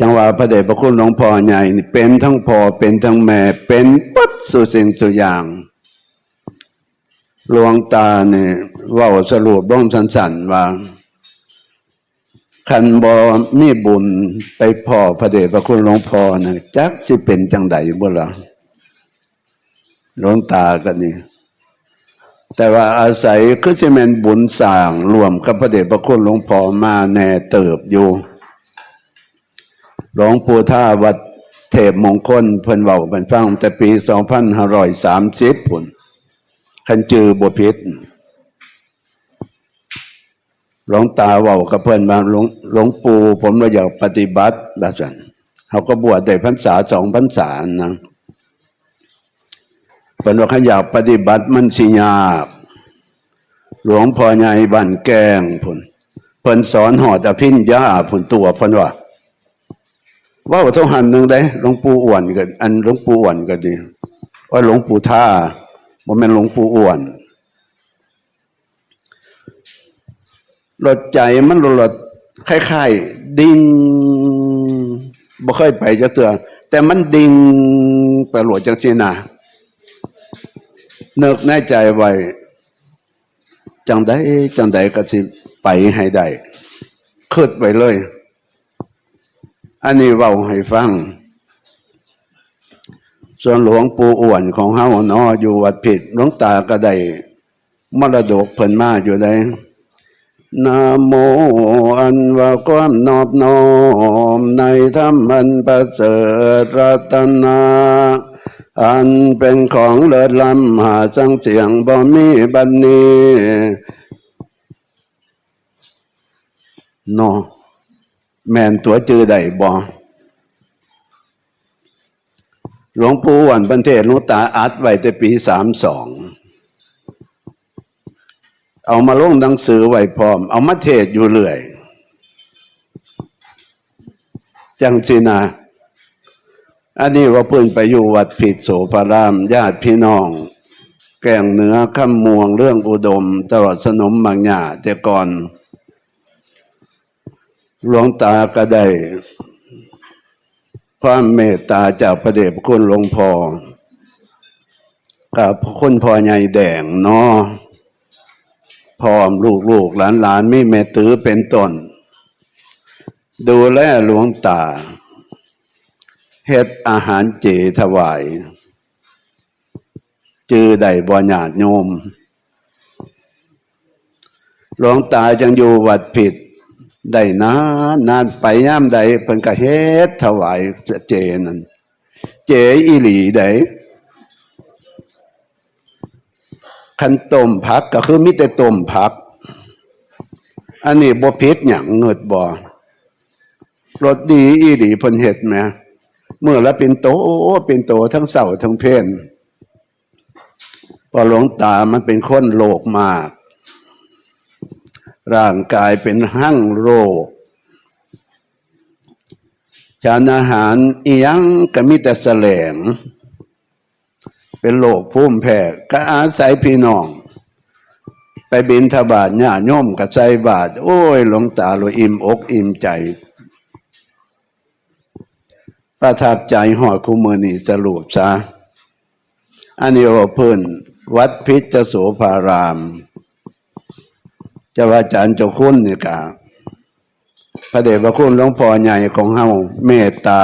จังหวะพระเดชพระคุณหลวงพ่อใหญ่นี่เป็นทั้งพ่อเป็นทั้งแม่ เป็นปั๊ดสุสิ่งสุอย่างหลวงตาเนี่ยว่าสรุปบ้องสันๆว่าคันบอมีบุญไปพ่อพระเดชพระคุณหลวงพ่อนะจักสิเป็นจังใดบ่ล่ะหลวงตากันนี่แต่ว่าอาศัยคือสิแมนบุญสร้างรวมกับพระเดชพระคุณหลวงพ่อมาแน่เติบอยู่ หลวงปู่ท่าวัดเทพมงคลเพิ่นเว้าเป็นฟังแต่ปี2530พุ่นคันจือบ่ผิดหลวงตาเว้ากับเพิ่นว่าหลวงหลวงปู่ผมเราอยากปฏิบัติแบบนั้นเขาก็บวชได้พรรษาสองพรรษานะเพิ่นว่าเขาอยากปฏิบัติมันสิยากหลวงพ่อใหญ่บ้านแกงพุ่นเพิ่นสอนหอดอภิญญาพุ่นตัวเพิ่นว่า ว่าเท่าหันหนึ่งได้หลวงปู่อ้วนก็อันหลวงปู่อ้วนก็ดี ว่าหลวงปู่ท่าบ่แม่นหลวงปู่อ้วนรถใจมันรถคล้ายๆดิ่งบ่เคยไปจะเตือแต่มันดิ่งไปหลวดจังซี่นะนึกในใจไว้จังใดจังใดก็สิไปให้ได้คิดไว้เลย อันนี้เว้าให้ฟัง ส่วนหลวงปู่อ้วนของเฮาเนาะอยู่วัดผิดหลวงตาก็ได้มรดกเพิ่นมาอยู่ได้นะโมอันว่าความนอบน้อมในธรรมอันประเสริฐรัตนาอันเป็นของเลิศล้ำหาสังเสียงบ่มีบันนี้นาะ แม่นตัวจือได้บ่หลวงปู่วันบันเทศหลวงตาอัดไว้แต่ปีสามสอง เอามาลงหนังสือไว้พร้อม เอามาเทศอยู่เรื่อย จังสินะอันนี้ว่าเพิ่นไปอยู่วัดผิดโสภาราม ญาติพี่น้อง แก่งเหนือข้ามมวงเรื่องอุดม ตลอดสนมบางหยาแต่ก่อน หลวงตาก็ได้ความเมตตาจากพระเดชพระคุณหลวงพ่อกับพระคุณพ่อใหญ่แดงเนาะพร้อมลูกลูกหลานหลานมีแม่ตือเป็นต้น ดูแลหลวงตาเฮ็ดอาหารเจถวาย จือได้บ่ญาติโยมหลวงตาจังอยู่วัดผิด ได้นานนานไปย่ามใดเพิ่นก็เฮ็ดถวายเจนั่นเจอีหลีได้คันต้มผักก็คือมิแต่ต้มผัก อันนี้บ่ผิดหยังเงิดบ่รสดีอีหลีเพิ่นเฮ็ดแหมเมื่อละเป็นโตเป็นโตทั้งเสาทั้งเพนพอหลวงตามันเป็นคนโลกมาก ร่างกายเป็นหั่งโรคจานอาหารอียังก็มีแต่แสลง เป็นโรคภูมิแพ้ก็อาศัยพี่น้อง ไปบินทบาทญาโยมกับใจบาท โอ้ยหลวงตาเราอิ่มอกอิ่มใจ ประทับใจหอดคุมือนีสรุปซะอันนี้ว่าเพื้นวัดพิจโสภาราม เจ้าอาจารย์เจ้าคุณนี่กะพระเดชพระคุณหลวงพ่อใหญ่ของเฮาเมตตา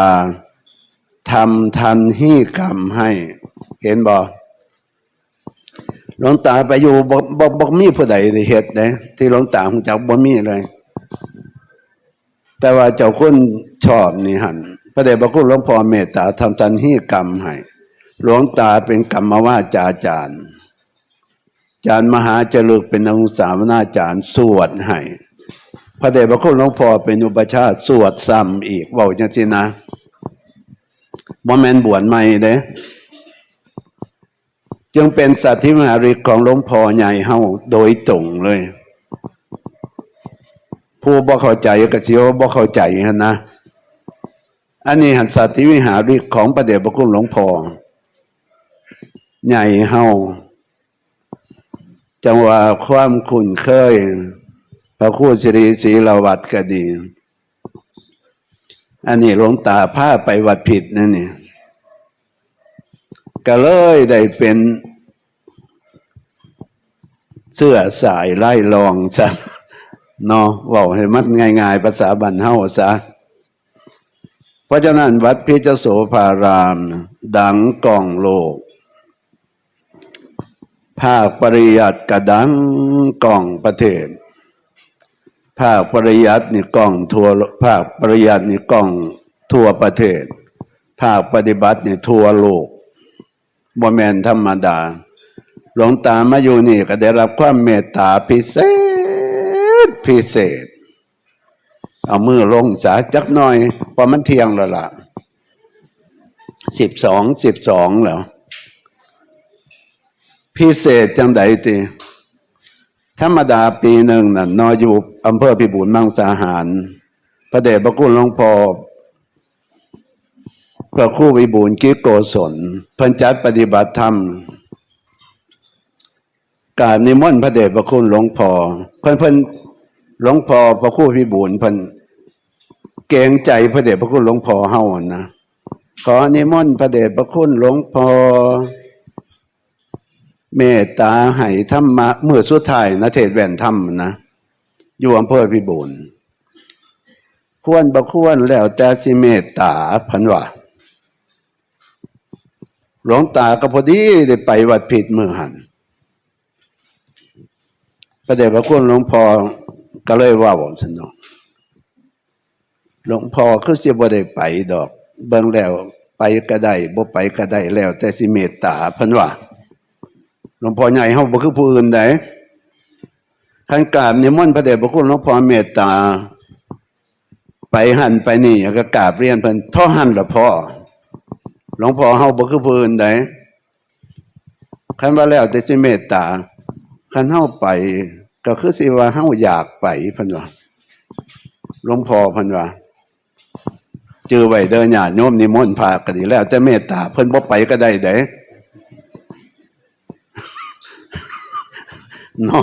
ทำทันให้กรรมให้ เห็นบ่หลวงตาไปอยู่บ่บ่บ่มีผู้ใดได้เฮ็ดเด้ที่หลวงตาของเจ้าบ่มีเลย แต่ว่าเจ้าคุณชอบนี่หันพระเดชพระคุณหลวงพ่อเมตตาทำทันให้กรรมให้หลวงตาเป็นกรรมว่าจาจารย์ จารย์มหาเจริญเป็นองศาวนาจารย์สวดให้พระเดชพระคุณหลวงพ่อเป็นอุปชาย์สวดซ้ำอีกว้าจังซี่นะบ่แมนบวชใหม่เด้จึงเป็นสัตว์ที่มหาฤทธิ์ของหลวงพ่อใหญ่เฮาโดยตรงเลย ผู้บ่เข้าใจก็สิว่าบ่เข้าใจนะอันนี้หันสัตว์ที่วิหาฤทธิ์ของพระเดชพระคุณหลวงพ่อใหญ่เฮา จังหว่าความคุ้นเคย พระครูสิริศีลวัตก็ดี อันนี้หลวงตาพาไปวัดผิดนั่นนี่ก็เลยได้เป็นเสื้อสายไล่ลองซะเนาะเว่าให้มันง่ายๆ ภาษาบันเฮาซะเพราะฉะนั้นวัดพิจโสภาราม ดังกองโลก ภาคปริยัติกระดังกล่องประเทศ ภาคปริยัตินี่กล่องทั่วภาคปริยัตินี่กล่องทั่วประเทศ ภาคปฏิบัตินี่ทั่วโลกบ่แมนธรรมดา หลวงตามาอยู่นี่ก็ได้รับความเมตตาพิเศษพิเศษ เอามือลงสาจักหน่อยเพอมันเที่ยงแล้วล่ะสิบสองสิบสองแล้ว พิเศษจังใดตีธรรมดาปีหนึ่งน่ะนออยู่อำเภอพิบูลมังสาหาร พระเดชพระคุณหลวงพ่อพระครู่วิบูลกิโกศลพันจัดปฏิบัติธรรมกาบนิมนต์พระเดชพระคุณหลวงพ่อเพิ่นเพิ่นหลวงพ่อพระครู่พิบูลเพิ่นเกรงใจพระเดชพระคุณหลวงพ่อเฮานะขอนิมนต์พระเดชพระคุณหลวงพ่อ เมตตาให้ธรรมะเมื่อสุดท้ายนะเทศแว่นธรรมนะอยู่อำเภอพิบูลควรบ่ควรแล้วแต่สิเมตตาพันว่าหลวงตาก็พอดีได้ไปวัดผิดมือหันพระเดชพระคุณหลวงพ่อก็เลยว่าผมสนองหลวงพ่อคือสิบ่ได้ไปดอก เบิ่งแล้วไปก็ได้บ่ไปก็ได้แล้วแต่สิเมตตาพิ่นว่า หลวงพ่อใหญ่เฮาบ่คือผู้อื่นใดขันกราบนิมนต์พระเดชพระคุณหลวงพ่อเมตตา ไปหันไปนี่ก็กราบเรียนเพิ่นท่อหันละพ่อหลวงพ่อเฮาบ่คือผู้อื่นใดคันว่าแล้วแต่สิเมตตาคันเฮาไป ก็คือสิว่าเฮาอยากไปเพิ่นว่าหลวงพ่อเพิ่นว่าจือไว้เด้อญาติโยมนิมนต์พาก็ดีแล้ว แต่เมตตาเพิ่นบ่ไปก็ได้เด้ เนาะ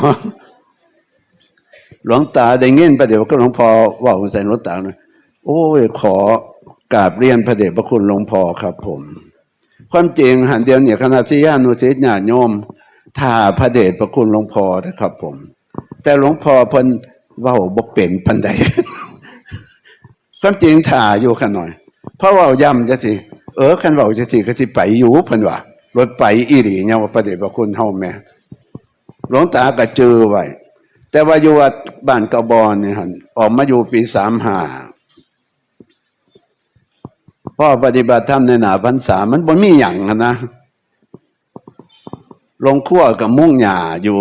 หลวงตาได้เงินประเดี๋ยวก็หลวงพ่อว่าใส่หลวงตานะโอ้ยขอกราบเรียนพระเดชพระคุณหลวงพ่อครับ ผม ความจริงหันเดียวเนี่ยคณะที่ญาณุทิศญาโยมถ้าพระเดชพระคุณหลวงพ่อนะครับ ผม แต่หลวงพ่อเพิ่นว่าบ่เป็นปันใดความจริงถ่าอยู่กันหน่อย เพราะว่าย่ำจะสิเออคันว่าจะสิก็สิไปอยู่พิ่นว่ารถไปอีหลีเนี่ยว่าพระเดชพระคุณเฮาแม่ หลวงตาก็เจอไว้แต่ว่าอยู่วัดบ้านกระบอนเนี่ยหันออกมาอยู่ปีสามห้าพ่อปฏิบัติธรรมในหนาพรรษามันบ่มีอย่างอะนะลงขั้วกับมุ่งหญ้าอยู่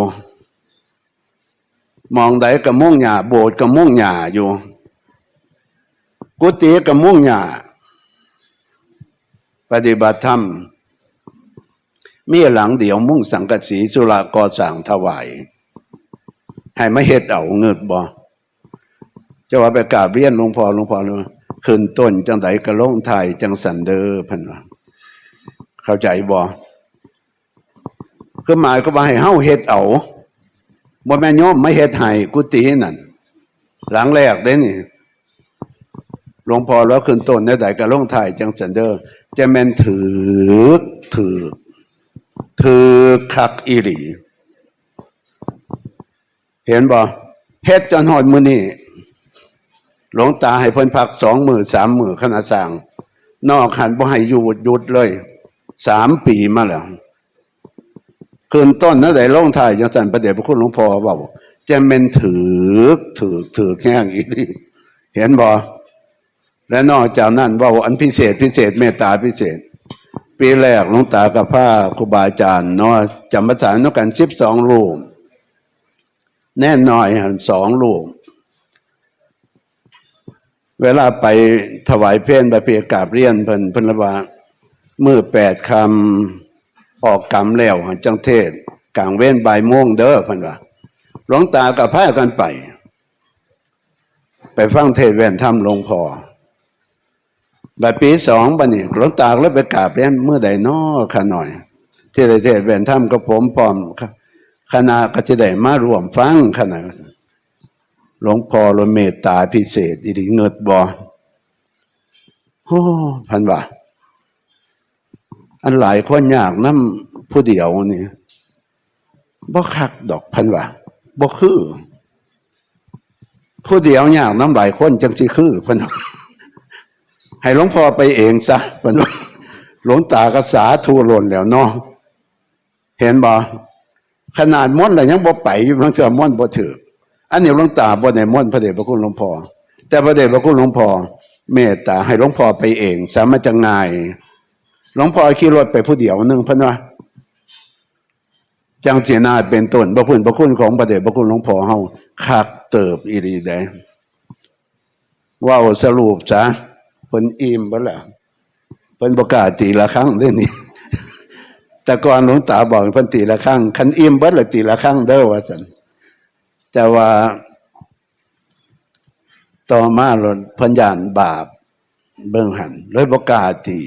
มองใดกับมุ่งหญ้าโบสถ์กับมุ่งหญ้าอยู่ กุฏิกับมุ่งหญ้าปฏิบัติธรรม มีหลังเดียวมุ่งสังกสีสุรากอสั่งถวายให้มาเฮ็ดเอาเงิดบ่จะว่าไปกราบเรียนหลวงพ่อหลวงพ่อเลยขึ้นต้นจังไดกระลงไทยจังสันเดอร์พันว่าเข้าใจบ่คือหมายก็ว่าให้เฮาเฮ็ดเอาบ่แม่นโยมไม่เฮ็ดให้กุฏินั่นหลังแรกเด้นี่หลวงพ่อแล้วขึ้นต้นในใดกระลงไทยจังสันเดอจะแม่นถือถือ ถือคักอีหลี เห็นบ่เฮ็ดจนหอดมือนี่หลวงตาให้เพิ่นพักสองมือสามมือขณะสั่งนอกหันบ่ให้หยุดหยุดเลยสามปีมาแล้วคืนต้นนั่นได้ลงถ่ายยังสันประเดี๋ยวพระคุณหลวงพ่อบอกจะเป็นถือถือถือแห้งอีนี่เห็นบ่และนอกจากนั้นว่าอันพิเศษพิเศษเมตตาพิเศษ ปีแรกหลวงตากับพระครูบาอาจารย์เนาะจำภาษานกกันสิบสองรูป แน่นอยหันสองรูป เวลาไปถวายเพลนไปเพียกราบเรียนเพิ่นเพิ่นละว่ามือแปดคำออกกรรมแล้วจังเทศกลางเว้นบ่ายโมงเด้อเพิ่นว่าหลวงตากับพากันไป ไปฟังเทศแว่นธรรมหลวงพ่อ บบปีสองบันนี้หลวงตาแล้วไปกราบเรียนเมื่อใดน้อขาหน่อย ที่ได้เทศแว่นธรรมกับผมพร้อมคณะก็จะได้มาร่วมฟังขนาดหลวงพ่อเราเมตตาพิเศษดีเงิดบอโอ้พันว่าอันหลายคนยากน้ำผู้เดียวนี่บ่คักดอกพันว่าบ่คือ ผู้เดียวยากน้ำหลายคนจังสิคือพันว่า ให้หลวงพ่อไปเองซะพนว่าหลวงตากษาทูหล่นแล้วเนาะเห็นบ่ขนาดม้วนแต่ยังบ่ไปอยู่บางเถื่อม้วนบ่ถืออันนี้หลวงตาบ่ได้ม้วนพระเดชพระคุณหลวงพ่อแต่พระเดชพระคุณหลวงพ่อเมตตาให้หลวงพ่อไปเอง สามารถจะง่ายหลวงพ่อขี่รถไปผู้เดียวหนึงพันว่าจังเสียนาเป็นต้นพระคุณพระคุณของพระเดชพระคุณหลวงพ่อเฮาคักเติบอีดีได้ว่าสรุปซะ เพิ่นอิ่มบ่ล่ะเพิ่นประกาศตีละครั้งได้นี่ แต่ก่อนหลวงตาบอกเพิ่นตีละครั้งคันอิ่มเบิดละตีละครั้งเด้อว่าซั่นแต่ว่า ต่อมาหลนพิ่นยานบาป เบิ่งหันเลยบ่กล้าตี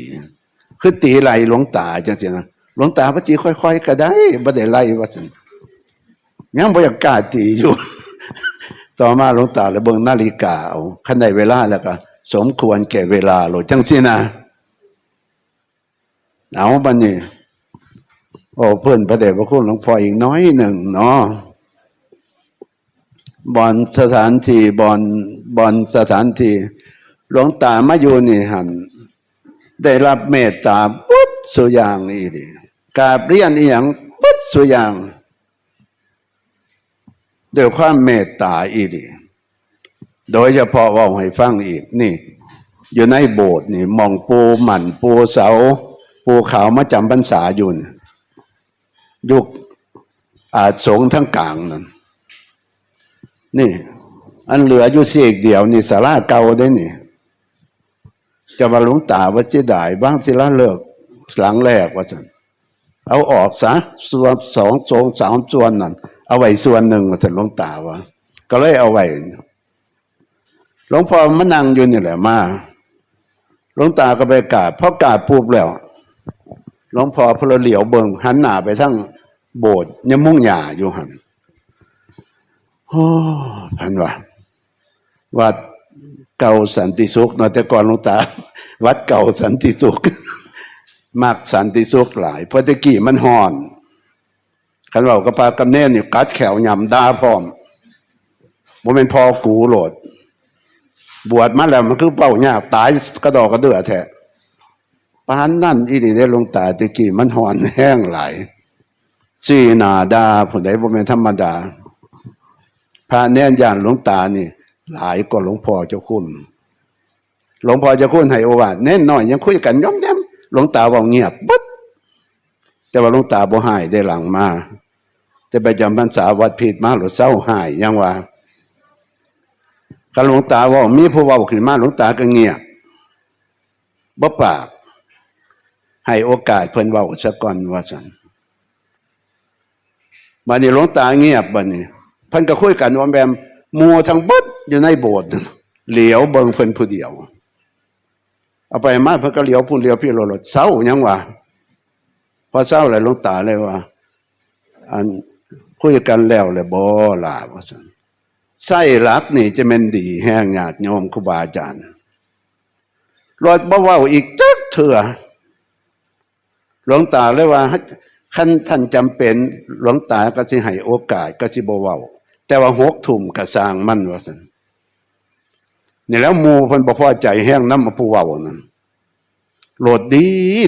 คือตีไหลหลวงตาจังซี่นะหลวงตาก็ตีค่อยๆก็ได้บ่ได้ไล่ว่าซั่นยังบ่อยากกาตีอยู่ ต่อมาหลวงตาเลยเบิ่งนาฬิกาเอาคันได้เวลาแล้วก็ สมควรแก่เวลาโลดจังซี่นะเอาบัดนี้โอ้เพิ่อนพระเดชพระคุณหลวงพ่ออีกน้อยหนึ่งเนาะบอนสถานที่บอนบอนสถานที่หลวงตามาอยู่นี่หัน ได้รับเมตตาปุ๊บสุอย่างนี่ดิกาบเรียนอีหยังปุ๊บสุอย่างด้วยความเมตตาอีดิ โดยเฉพาะว่าให้ฟังอีกนี่ อยู่ในโบสถ์นี่มองปูหมันปูเสา ปูขาวมาจำพรรษาอยู่นี่ยุคอาจสงทั้งกลางนั่นนี่ อันเหลืออยู่เสียกเดียว นี่สาราเก่าได้นี่ จะมาหลวงตาว่าจะได้บ้างสิละเลิกหลังแรกว่าสันเอาออกซะส่วนสองสองสามส่วนนั่นเอาไว้ส่วนหนึ่งว่าสันหลวงตาว่า ก็เลยเอาไว้ หลวงพ่อมานั่งอยู่นี่แหละมาหลวงตาก็ไปกราบพอกราบปุ๊บแล้วหลวงพ่อพลเหลียวเบิงหันหน้าไปทั้งโบสถ์ยมุ่งหยาอยู่หันโอ้พันว่าวัดเก่าสันติสุขนาแต่ก่อนหลวงตา วัดเก่าสันติสุขมักสันติสุขหลาย เพราะตะกี้มันห่อนคันเราก็พากำเน่นอยู่กัดแขวยำดาพร้อมบ่เป็นพอกูโหลด บวชมาแล้วมันคือเป้ายากตายกระดอกกระเดือแท้ปานนั่นอีนี่ได้หลวงตาตะกี้มันห่อนแห้งไหลายสีนาดาผู้ใดบ่เป็นธรรมดา พระแน่นยานหลวงตานี่ หลายกว่าหลวงพ่อเจ้าคุณหลวงพ่อเจ้าคุณให้โอวาทแน่นหน่อยยังคุยกันย้อมแย้มหลวงตาบอกเงียบปึ๊ดแต่ว่าหลวงตาบ่หายได้หลังมา แต่ไปจำพรรษาวัดผิดมาหรือเศร้าหายยังว่า คันหลวงตาว่ามีผู้ว่าขึ้นมาหลวงตาก็เงียบบ่ปาก ให้โอกาสเพิ่นเว้าซะก่อนว่าซั่นบัดนี้หลวงตาเงียบบัดนี้เพิ่นก็คุยกันว่าแบมมัวทั้งเบิดอยู่ในโบสถ์เหลียวเบิ่งเพิ่นผู้เดียว เอาไปมาเพิ่นก็เหลียวพุ่นเหลียวพี่โลดเศร้ายังว่าพอเศร้าแล้วหลวงตาเลยว่า อันคุยกันแล้วเลยบ่ล่ะว่าซั่น ไส้รักนี่จะเป็นดีแห้งญาติโยมครูบาอาจารย์รอดบ่เว้าอีกจักเถื่อหลวงตาเลยว่าขั้นท่านจำเป็นหลวงตาก็สิให้โอกาสก็สิบ่เว้าแต่ว่าหกทุ่มก็สร้างมั่นว่าซั่นนี่แล้วมูพิ่นบ่พอใจแห้งน้ำมาผู้เว้านั่นโหลดดี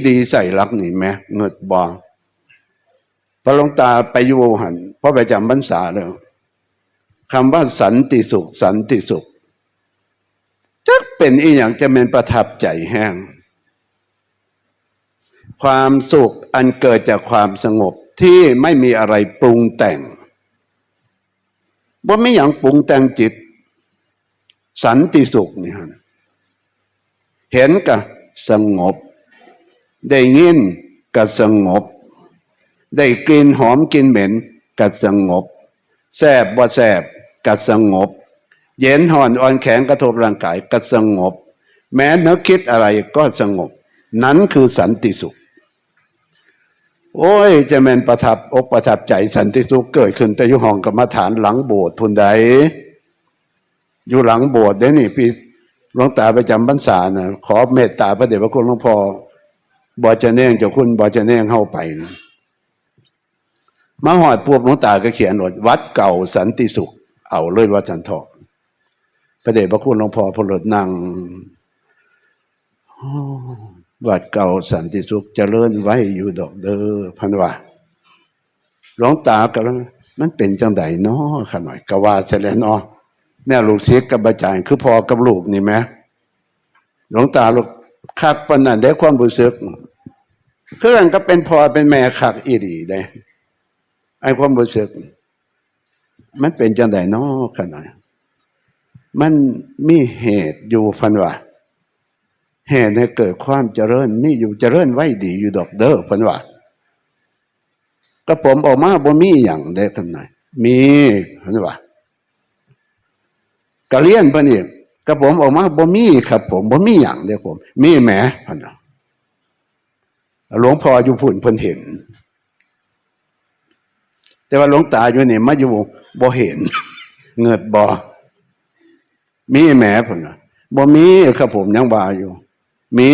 ดีใส่รักนี่แม่เงิดบ่พอหลวงตาไปอยู่หันพอไปจำพรรษาแล้ว คำว่าสันติสุข สันติสุขจักเป็นอีอย่างจะเป็นประทับใจแห้ง ความสุขอันเกิดจากความสงบที่ไม่มีอะไรปรุงแต่งว่าไม่อย่างปรุงแต่งจิต สันติสุขนี่ฮะเห็นกับสงบ ได้ยินกับสงบ ได้กลิ่นหอมกลิ่นเหม็นกับสงบแซบว่าแซบ กับสงบ เย็นห่อนอ่อนแข็งกระทบร่างกายก็สงบ แม้นึกคิดอะไรก็สงบ นั้นคือสันติสุข โอ้ยจะแมนประทับอกประทับใจสันติสุขเกิดขึ้นแต่อยู่ห้องกรรมฐานหลังโบสถ์ทุนใด อยู่หลังโบสถ์เด้นี่พี่หลวงตาประจำพรรษานะขอเมตตาพระเดชพระคุณหลวงพ่อบอจะเน่งเจ้าคุณบอจะเน่งเข้าไปนะมาหอดพวกหลวงตาก็เขียนว่าวัดเก่าสันติสุข เอาเลยวัดจันทองพระเดชพระคุณหลวงพ่อพลดนั่งวัดเก่าสันติสุขเจริญไว้อยู่ดอกเด้อพันว่าหลวงตาก็แล้วมันเป็นจังไดเนาะขน่อยกว่าเสร็จแล้วเนาะแน่ลูกศิษย์กับอาจารย์คือพอกับลูกนี่ไหมหลวงตาลูกคักปนนั้นได้ความรู้สึกเครื่องก็เป็นพอเป็นแม่คักอีดีได้ไอ้ความรู้สึก มันเป็นจังไดนาะขน่อยมันมีเหตุอยู่พันว่าเหตุให้เกิดความเจริญมีอยู่เจริญไว้ดีอยู่ดอกเด้อพันว่าก็ผมออกมาบ่มีอย่างได้พันไหนมีพันว่าก็เรียนพันอีกก็ผมออกมาบ่มีครับ ผมบ่มีอย่างเด้อผม มีแหมพันว่หลวงพ่ออยู่พุ่นเพิ่นเห็นแต่ว่าหลวงตาอยู่นี่มาอยู่ บ่เห็น เงิดบ่มีแหมพุ่นะบ่มีครับผมยังว่าอยู่ มี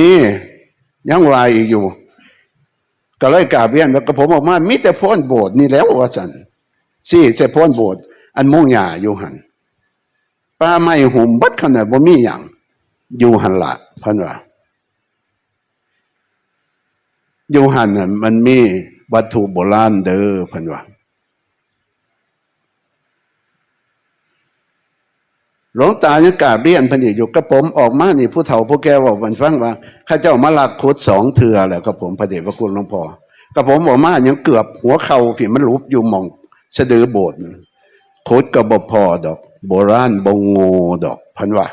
ยังว่าอีกอยู่ ก็เลยกาเรียนแล้วก็ผมออกมามีแต่พ้นโบสถ์นี่แล้วว่าสันสี่แต่พ้นโบสถ์อันมุ่งหญ้าอยู่หันป้าไม่หุ่มบัดขนาดบ่มีอย่างอยู่หันละพันว่าอยู่หันมันมีวัตถุโบราณเด้อพันว่า หลวงตายังกาบเรียนพันอีกอยู่กระผมออกมานี่ผู้เฒ่าผู้แก่บอกมันฟังว่าข้าเจ้ามาลักขุดสองเถื่อแหละกระผมพระเดชพระคุณหลวงพ่อกระผมออกมายังเกือบหัวเข่าผีมันรูปอยู่มองสะดือโบสถ์ขุดกระบพอดอก โบราณบงโงดอก พันว่า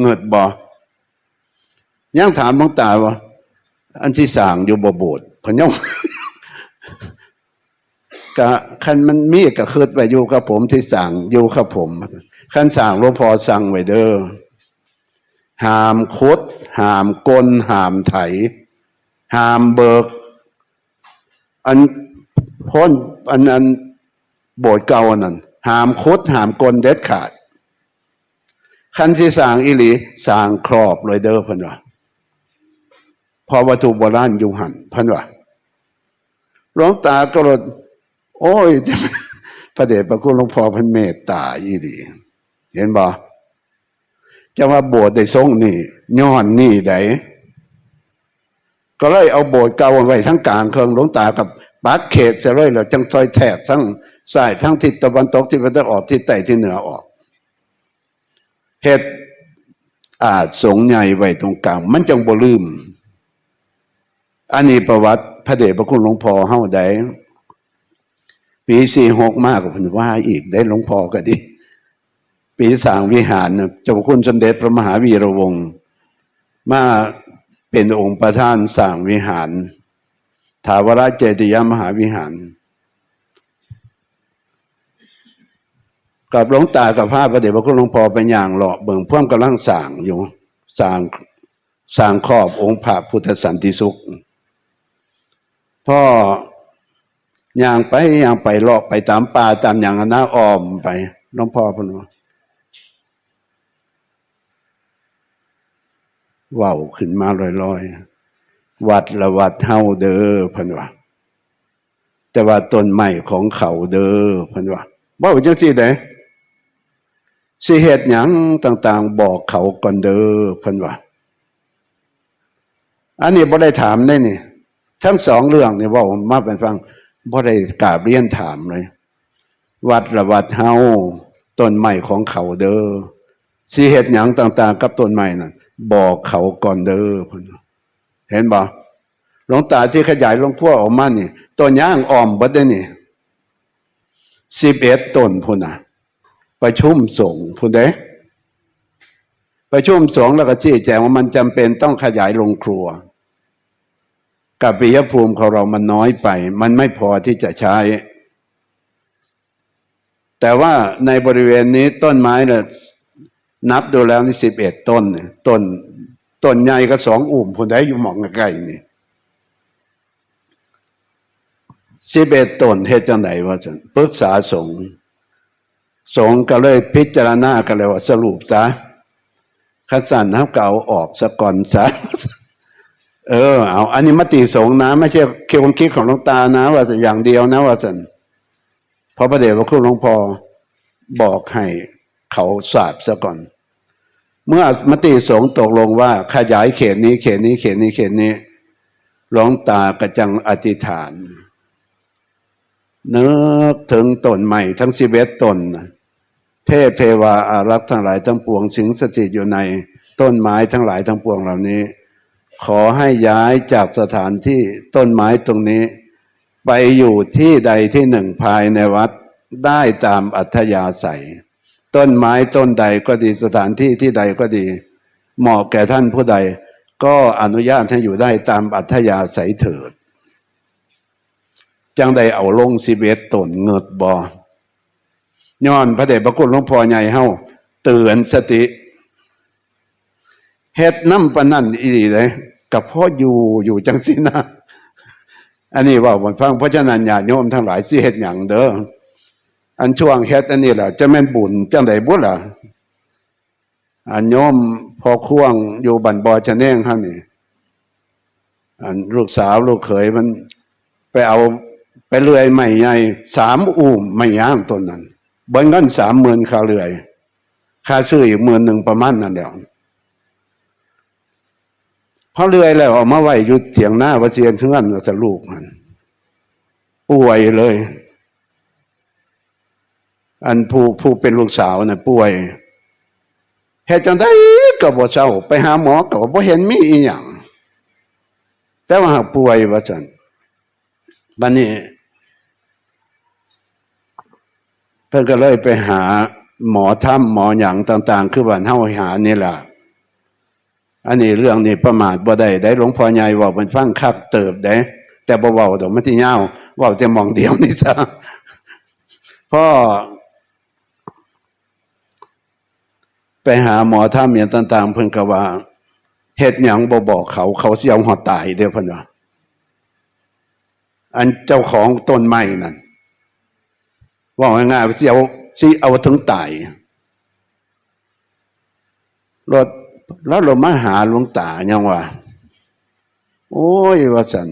เงิดบอยังถามหลวงตาว่าอันที่สั่งอยู่บ่โบสถ์พันยังกะคันมันมีกะคืดไปอยู่กับผมที่สั่งอยู่กับผม คันสั่งหลวงพ่อสั่งไว้เด้อหามคดหามกลหามไถ หามเบิก อันพ้นอันนั้นโบสถ์เก่าอันนั้นหามคดหามกลเด็ดขาดคันที่สั่งอิลีสั่งครอบเลยเด้อพันว่าพอวัตถุโบราณอยู่หันพันว่าหลวงตาก็เลยโอ้ยพระเดชพระคุณหลวงพ่อพันเมตตาอีดี เห็นบ่จะว่าโบสถ์ได้ทรงนี่ย้อนนี่ไดก็เลยเอาโบสถ์เก่าไว้ทั้งกลางเครื่องหลวงตากับปักเขตเสร็จเลยเราจังซอยแถบทั้งสายทั้งทิศตะวันตกทิศตะวันออกทิศใต้ที่เหนือออกเหตุอาจสงใหญ่ไว้ตรงกลาง มันจังบ่ลืม อันนี้ประวัติพระเดชพระคุณหลวงพ่อเฮาได้ปีสี่หกมากกว่าพันว่าอีกได้หลวงพ่อก็ดี ปีสางวิหารเจ้าคุณสมเด็จพระมหาวีระวงศ์มาเป็นองค์ประธานสร้างวิหาร ถาวรเจติยมหาวิหาร กับหลวงตากับพระประเดชพระคุณหลวงพ่อเป็นอย่างหล่อเบิ่งพ่วงกำลังสร้างอยู่สร้างสร้างครอบองค์พระพุทธสันติสุข พ่อย่างไปอย่างไปเลาะไปตามป่าตามอย่างนั้นนะอ้อมไปหลวงพ่อพนว่า ว้าวขึ้นมาลอยๆ วัดละวัดเฮาเด้อพันว่าแต่ว่าต้นไม้ของเขาเด้อพันว่าว่าจังซี่ไดสิเหตุหยังต่าง ๆ บอกเขาก่อนเด้อพันว่าอันนี้บ่ได้ถามได้นี่ ทั้งสองเรื่องนี่เว่ามาเป็นฟังบ่ได้กราบเรียนถามเลย วัดละวัดเฮาต้นไม้ของเขาเด้อสิเหตุหยังต่าง ๆ กับต้นไม้นั่น บอกเขาก่อนเด้อพ่นเห็นบ่หลวงตาที่ขยายหลวงพ่อออกมานี่ต้นย่างอ้อมบัดได้นี่สิบเอ็ดต้นพุ่นน่ะ ประชุมสงพุ่นเด้ประชุมสงแล้วก็ชี้แจงว่ามันจำเป็นต้องขยายโรงครัว กับปิยภูมิของเรามันน้อยไป มันไม่พอที่จะใช้ แต่ว่าในบริเวณนี้ต้นไม้เนี่ย นับดูแล้วนี่สิบเอ็ดต้นเนี่ยต้นต้นใหญ่ก็สองอุ่มผลได้อยู่หมองใกล้นี่สิบเอ็ดต้นเหตุจังไหนวะจันปรึกษาสงฆ์สงฆ์ก็เลยพิจารณากันเลยว่าสรุปซะขัดสันเฮาเก่าออกสะก่อนซะเออเอาอันนี้มติสงฆ์นะ ไม่ใช่เความคิดของหลวงตานะ ว่าอย่างเดียวนะว่าสันเพราะประเดี๋ยวพระคุณหลวงพ่อบอกให้ เขาสาบซะก่อน เมื่อมติสงฆ์ตกลงว่าขยายเขตนี้เขตนี้เขตนี้เขตนี้หลวงตากระจังอธิษฐานนึกถึงต้นใหม่ทั้งสิบเอ็ดต้นเทพเทวาอารักษ์ทั้งหลายทั้งปวงสิงสถิตอยู่ในต้นไม้ทั้งหลายทั้งปวงเหล่านี้ ขอให้ย้ายจากสถานที่ต้นไม้ตรงนี้ ไปอยู่ที่ใดที่หนึ่งภายในวัดได้ตามอัธยาศัย ต้นไม้ต้นใดก็ดีสถานที่ที่ใดก็ดี เหมาะแก่ท่านผู้ใด ก็อนุญาตให้อยู่ได้ตามอัธยาศัยเถิด จังใดเอาลงสิเบตตนเงิดบอย้อนพระเดชพระคุณหลวงพ่อใหญ่เฮาเตือนสติเฮ็ดน้ำปนั่นอีหลีเลยกับพ่ออยู่อยู่จังสินะ อันนี้ว่าบนฟังพราะฉะนั้นญาโยมทั้งหลายสิเฮ็ดอย่างเด้อ อันช่วงเฮ็ดอันนี้แหละจะแม่นบุญจังใดบุญล่ะอันโยมพอควงอยู่บันบอชะแนงฮะนี่อันลูกสาวลูกเขยมันไปเอาไปเลื่อยใหม่ใหญ่สามอู่มไม่ย่างต้นนั้นเบิ้งเงินสามหมื่นค่าเลื่อย ค่าซื้ออีกหมื่นหนึ่งประมาณนั่นแหละพอเลื่อยแล้วออกมาไหวอยู่เถียงหน้าวัเชียนเพื่อนว่าจะลูกมันป่วยเลย อันผู้ผู้เป็นลูกสาวน่ะป่วยเหตุจังไดก็บ่เศร้าไปหาหมอก็บ่เห็นมีอีหยังแต่ว่าหากป่วยว่าจันบัดนี้ เพิ่นก็เลยไปหาหมอถ้ำหมอหยังต่าง ๆ คือบ้านเฮาหานี่ล่ะ อันนี้เรื่องนี้ประมาทบ่ได้ได้หลวงพ่อใหญ่ว้ามันฟังคักเติบได้แต่บ่เว้าดอกมันสิยาวเว้าแต่มองเดียวนี่จ้ะพ่อ ไปหาหมอถ้ำอย่างต่าง ๆ เพิ่นก็ว่าเฮ็ดหยังบ่บอกเขา เขาสิเอาหอดตายเด้อเพิ่นว่าอันเจ้าของต้นไม้นั่นว่าง่ายๆสิเอาสิเอาถึงตายรถแล้วเรามาหาหลวงตายังว่า โอ้ยว่าสัน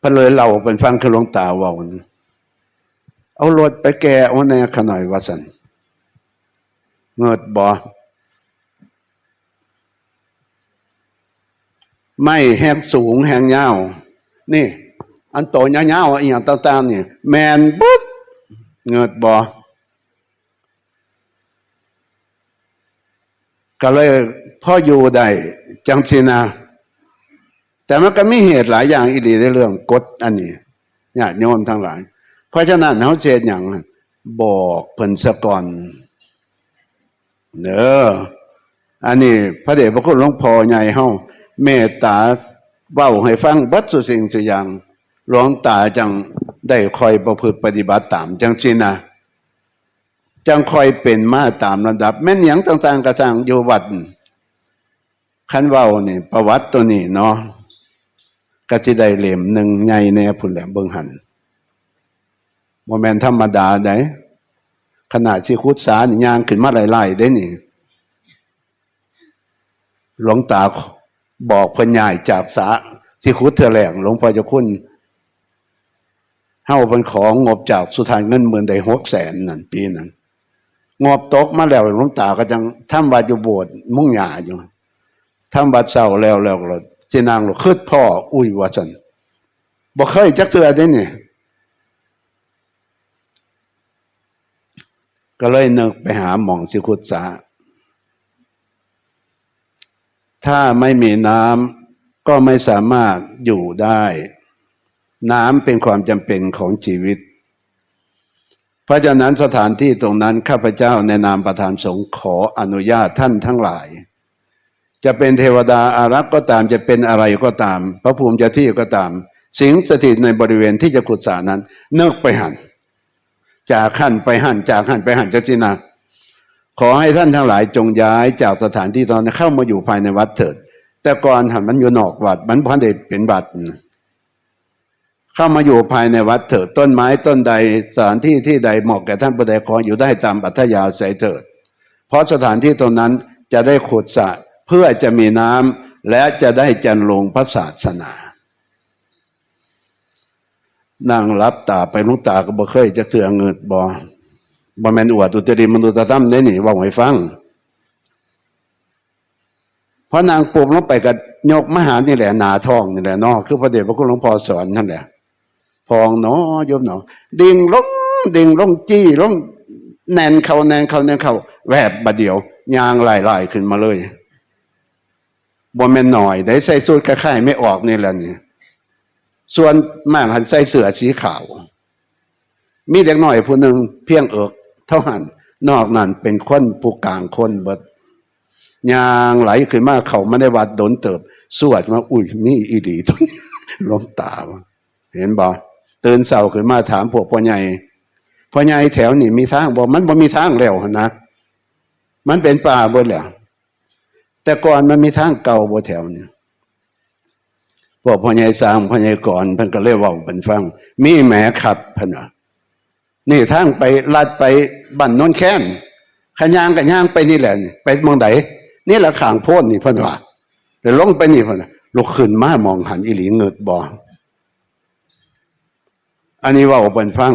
พนเลยเราเป็นฟังคือหลวงตาว่าเอารถไปแก่เอาในขน่อยว่าสัน เงิดบ่ไม่แหงสูงแหงยาวนี่ อันโตยาวๆอีอย่างต่างๆนี่แมนปุ๊บเงิดบ่ก็เลยพ่ออยู่ได้จังสินะแต่มันก็มีเหตุหลายอย่างอีหลีในเรื่องกฎอันนี้ญาติโยมทั้งหลาย เพราะฉะนั้นเขาเสียอย่างบอกเพิ่นสะก่อน เนออันนี้พระเดชพระคุณหลวงพ่อใหญ่เฮาเมตตาเว้าให้ฟังบัดสุสิ่งสุอย่างหลวงตาจังได้คอยประพฤติปฏิบัติตามจังสินะจังคอยเป็นมาตามระดับ แม่นหยังต่าง ๆกระสังอยู่วัดคันเว้านี่ ประวัติตัวนี้เนาะก็สิได้เหลี่ยมหนึ่งใหญ่แน่พุ่นแหละเบิ่งหันโมเมนธรรมดาได้ ขนาดที่คุดสานี่ยางขึ้นมาไล่ๆได้นี่ หลวงตาบอกพิ่นใหญ่จากสาที่คุดเถื่อแหลงหลวงพ่อจะคุณเฮ้าเป็นของงบจากสุธานเงินหมื่นได้หกแสนนั่นปีนั้นงบตกมาแล้วหลวงตาก็จังทำวัดอยู่โบสถ์มุ่งหยาอยู่ทำวัดเศร้าแล้วแล้วก็เจนางหลวคืดพ่ออุ้ยว่าสันบอกเคยจักเตือได้นี่ ก็เลยนึกไปหาหม่องสิคุดสาถ้าไม่มีน้ำก็ไม่สามารถอยู่ได้ น้ำเป็นความจำเป็นของชีวิต เพราะฉะนั้นสถานที่ตรงนั้นข้าพเจ้าในนามประธานสงฆ์ขออนุญาตท่านทั้งหลาย จะเป็นเทวดาอารักษ์ก็ตามจะเป็นอะไรก็ตาม พระภูมิเจ้าที่ก็ตาม สิงสถิตในบริเวณที่จะขุดสระนั้นเนิกไปหัน จากขั้นไปหันจากหันไปหันจะจินาขอให้ท่านทั้งหลายจงย้ายจากสถานที่ตอนนั้เข้ามาอยู่ภายในวัดเถิด แต่ก่อนหันมันอยู่นอกวัด มันพันเดเป็นวัดนะเข้ามาอยู่ภายในวัดเถิด ต้นไม้ต้นใดสถานที่ที่ใดเหมาะแก่ท่านผู้ใดขออยู่ได้ตามปัทยาใสเถิด เพราะสถานที่ตรงนั้นจะได้ขุดสระเพื่อจะมีน้ำและจะได้จันลงพระศาสนา นั่งรับตาไปลุงตาก็บ่เคยจะเถื่อเงิดบ่บ่แม่นอวดอุตริมนุษยธรรมได้นี่เว่าให้ฟังเพราะนางปูมลงไปกับยกมหานี่แหละนาทองนี่แหละเนาะคือพระเดชพระคุณหลวงพ่อสอนนั่นแหละพองเนาะยมเนาะดิ่งลงดิ่งลงจี้ลงแนนเขาแนนเขาแนนเขาแวบบัดเดียวยางลายลายขึ้นมาเลยบ่แม่นหน่อย ได้ใส่สูทคล้ายๆไม่ออกนี่แหละนี่ ส่วนมากหันใส่เสื้อสีขาว มีเด็กหน่อยผู้หนึ่งเพียงเอิกเท่าหันนอกนั้นเป็นคนผู้กลางคนเบิดยางไหลขึ้นมาเขาไม่ได้วัดโดนเติบ สวดมาอุ้ยมีอีดีตรงนี้ล้มตาเห็นบ่ตื่นเสาขึ้นมาถามพวกพ่อใหญ่พ่อใหญ่แถวนี่มีทางบอกมันบ่มีทางแล้วนะมันเป็นป่าเบิดแล้วแต่ก่อนมันมีทางเก่าบ่แถวนี่ พวกพ่อใหญ่สร้างพ่อใหญ่ก่อนเพิ่นก็เลยเว่าเป็นฟัง มีแหมขับเพิ่นะนี่ทางไปลัดไปบันนนแค้นขยางกับย่างไปนี่แหละไปเมืองไหนนี่แหละขางโพ้นนี่พ่นว่าเดี๋ยวลงไปนี่พิ่นน่ะลุกขึ้นมามองหันอีหลีเงิดบ่อันนี้ว่าเป็นฟัง